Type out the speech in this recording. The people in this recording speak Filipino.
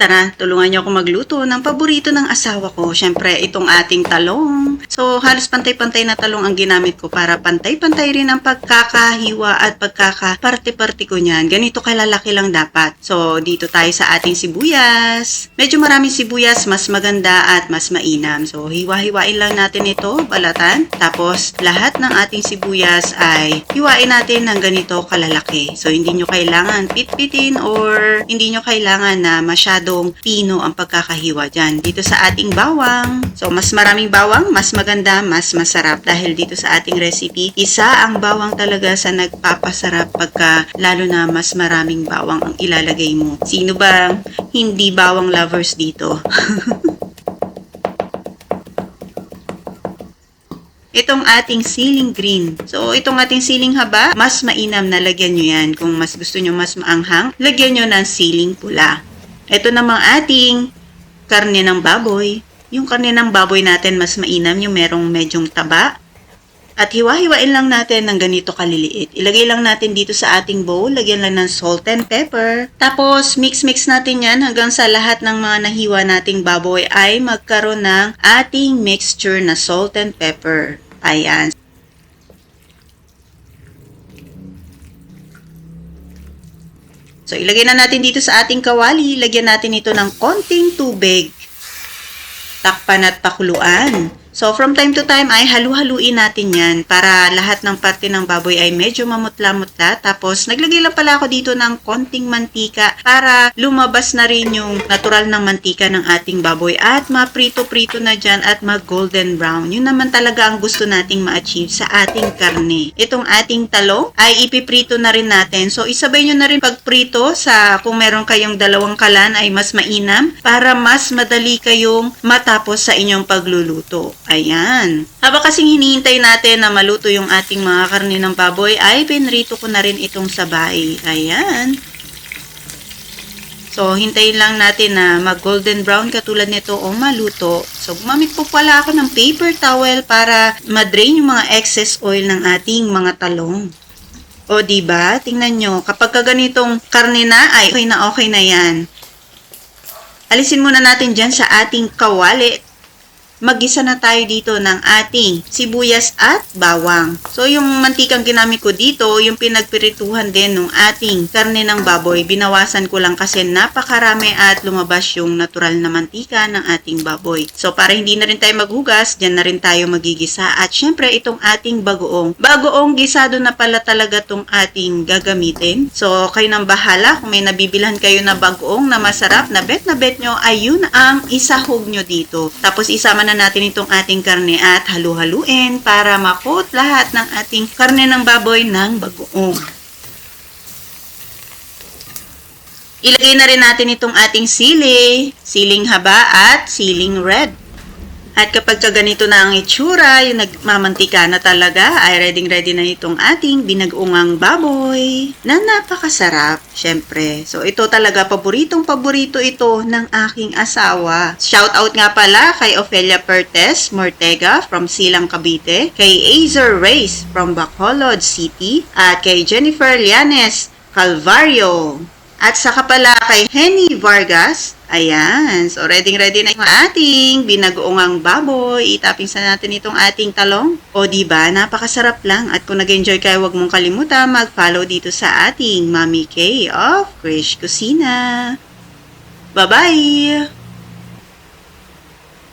Tara, tulungan niyo ako magluto ng paborito ng asawa ko. Siyempre, itong ating talong. So, halos pantay-pantay na talong ang ginamit ko para pantay-pantay rin ang pagkakahiwa at pagkakaparte-parte ko niyan. Ganito kalalaki lang dapat. So, dito tayo sa ating sibuyas. Medyo maraming sibuyas, mas maganda at mas mainam. So, hiwa-hiwain lang natin ito, balatan. Tapos, lahat ng ating sibuyas ay hiwain natin ng ganito kalalaki. So, hindi nyo kailangan pitpitin or hindi nyo kailangan na masyadong pino ang pagkakahiwa dyan. Dito sa ating bawang. So, mas maraming bawang, mas maganda, mas masarap. Dahil dito sa ating recipe, isa ang bawang talaga sa nagpapasarap pagka lalo na mas maraming bawang ang ilalagay mo. Sino ba hindi bawang lovers dito? Itong ating ceiling green. So, itong ating ceiling haba, mas mainam na lagyan nyo yan. Kung mas gusto nyo mas maanghang, lagyan nyo ng ceiling pula. Ito namang ating karne ng baboy. Yung karne ng baboy natin mas mainam yung merong medyong taba. At hiwa-hiwain lang natin ng ganito kaliliit. Ilagay lang natin dito sa ating bowl. Lagyan lang ng salt and pepper. Tapos, mix-mix natin yan hanggang sa lahat ng mga nahiwa nating baboy ay magkaroon ng ating mixture na salt and pepper. Ayan. So, ilagay na natin dito sa ating kawali. Lagyan natin ito ng konting tubig. Takpan at pakuluan. So, from time to time ay halu-haluin natin yan para lahat ng parte ng baboy ay medyo mamutla-mutla. Tapos, naglagay lang pala ako dito ng konting mantika para lumabas na rin yung natural ng mantika ng ating baboy at maprito-prito na dyan at mag-golden brown. Yun naman talaga ang gusto nating ma-achieve sa ating karne. Itong ating talong ay ipiprito na rin natin. So, isabay nyo na rin pagprito sa kung meron kayong dalawang kalan ay mas mainam para mas madali kayong matapos sa inyong pagluluto. Ayan. Habang kasing hinihintay natin na maluto yung ating mga karne ng baboy, ay pinrito ko na rin itong sabay. Ayan. So, hintayin lang natin na mag golden brown katulad nito o maluto. So, gumamit po pala ako ng paper towel para madrain yung mga excess oil ng ating mga talong. O, ba? Tingnan nyo, kapag ka ganitong karne na, ay okay na okay na yan. Alisin muna natin dyan sa ating kawali magisa na tayo dito ng ating sibuyas at bawang. So, yung mantikang ginamit ko dito, yung pinagpirituhan din ng ating karne ng baboy, binawasan ko lang kasi napakarami at lumabas yung natural na mantika ng ating baboy. So, para hindi na rin tayo maghugas, dyan na rin tayo magigisa. At syempre, itong ating bagoong. Bagoong gisado na pala talaga tong ating gagamitin. So, kayo nang bahala kung may nabibilhan kayo na bagoong na masarap, na bet na bet nyo, ayun ang isahog nyo dito. Tapos, isama natin itong ating karne at halu-haluin para makot lahat ng ating karne ng baboy ng bagoong. Ilagay na rin natin itong ating sili, siling haba at siling red. At kapag ka ganito na ang itsura, yung nagmamantika na talaga, ay ready ready na itong ating binag-ungang baboy na napakasarap, syempre. So ito talaga, paboritong paborito ito ng aking asawa. Shout out nga pala kay Ofelia Pertes Mortega from Silang Cavite, kay Azer Reyes from Bacolod City, at kay Jennifer Llanes Calvario. At saka pala kay Henny Vargas. Ayan. So, ready ready na yung ating binagoongang baboy. Itaping sa natin itong ating talong. O, di ba Napakasarap lang. At kung nag-enjoy kayo, huwag mong kalimutan mag-follow dito sa ating Mami K of Krish Kusina. Bye-bye!